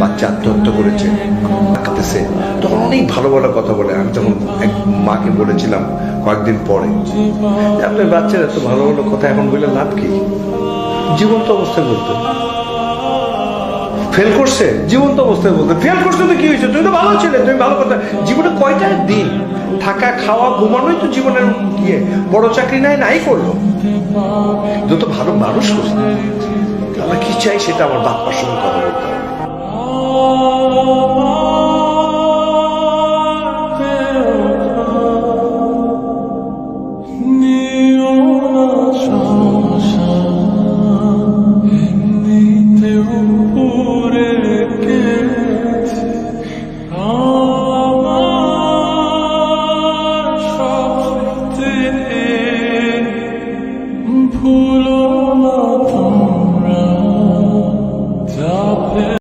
বাচ্চা আত্মহত্যা করেছে, কাঁদতেছে। তখন অনেক ভালো ভালো কথা বলে। আমি তখন এক মাকে বলেছিলাম কয়েকদিন পরে আপনার বাচ্চার এত ভালো ভালো কথা এখন বলে লাভ কি? জীবন্ত অবস্থায় বলতো। ফেল করছে, জীবন্ত অবস্থায় বলতে। ফেল করছে তো কি হয়েছে? তুই তো ভালো ছেলে, তুমি ভালো কথা। জীবনে কয়টা দিন? থাকা, খাওয়া, ঘুমানোই তো জীবনের ইয়ে। বড় চাকরি নাই নাই করল। যত ভালো মানুষ করছে আমরা কি চাই সেটা আমার বাপ মার সঙ্গে কথা বলতে হবে। Bulo